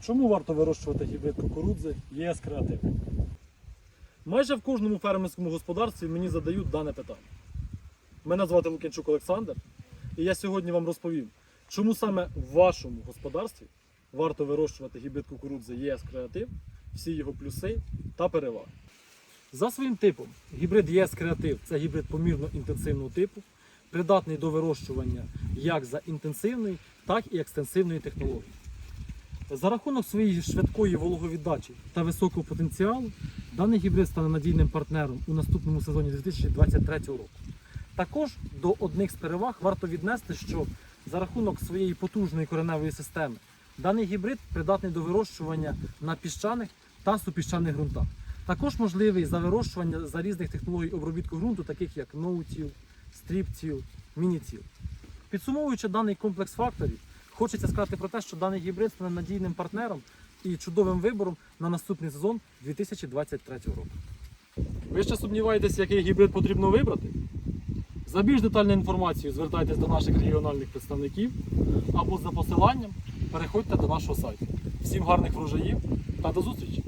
Чому варто вирощувати гібрид кукурудзи ЄС Креатив? Майже в кожному фермерському господарстві мені задають дане питання. Мене звати Лукінчук Олександр, і я сьогодні вам розповім, чому саме в вашому господарстві варто вирощувати гібрид кукурудзи ЄС Креатив, всі його плюси та переваги. За своїм типом, гібрид ЄС Креатив це гібрид помірно інтенсивного типу, придатний до вирощування як за інтенсивної, так і екстенсивної технології. За рахунок своєї швидкої вологовіддачі та високого потенціалу, даний гібрид стане надійним партнером у наступному сезоні 2023 року. Також до одних з переваг варто віднести, що за рахунок своєї потужної кореневої системи даний гібрид придатний до вирощування на піщаних та супіщаних ґрунтах. Також можливий за вирощування за різних технологій обробітку ґрунту, таких як ноутіл, стріптіл, мінітіл. Підсумовуючи даний комплекс факторів, хочеться сказати про те, що даний гібрид стане надійним партнером і чудовим вибором на наступний сезон 2023 року. Ви ще сумніваєтесь, який гібрид потрібно вибрати? За більш детальну інформацію звертайтесь до наших регіональних представників або за посиланням переходьте до нашого сайту. Всім гарних врожаїв та до зустрічі!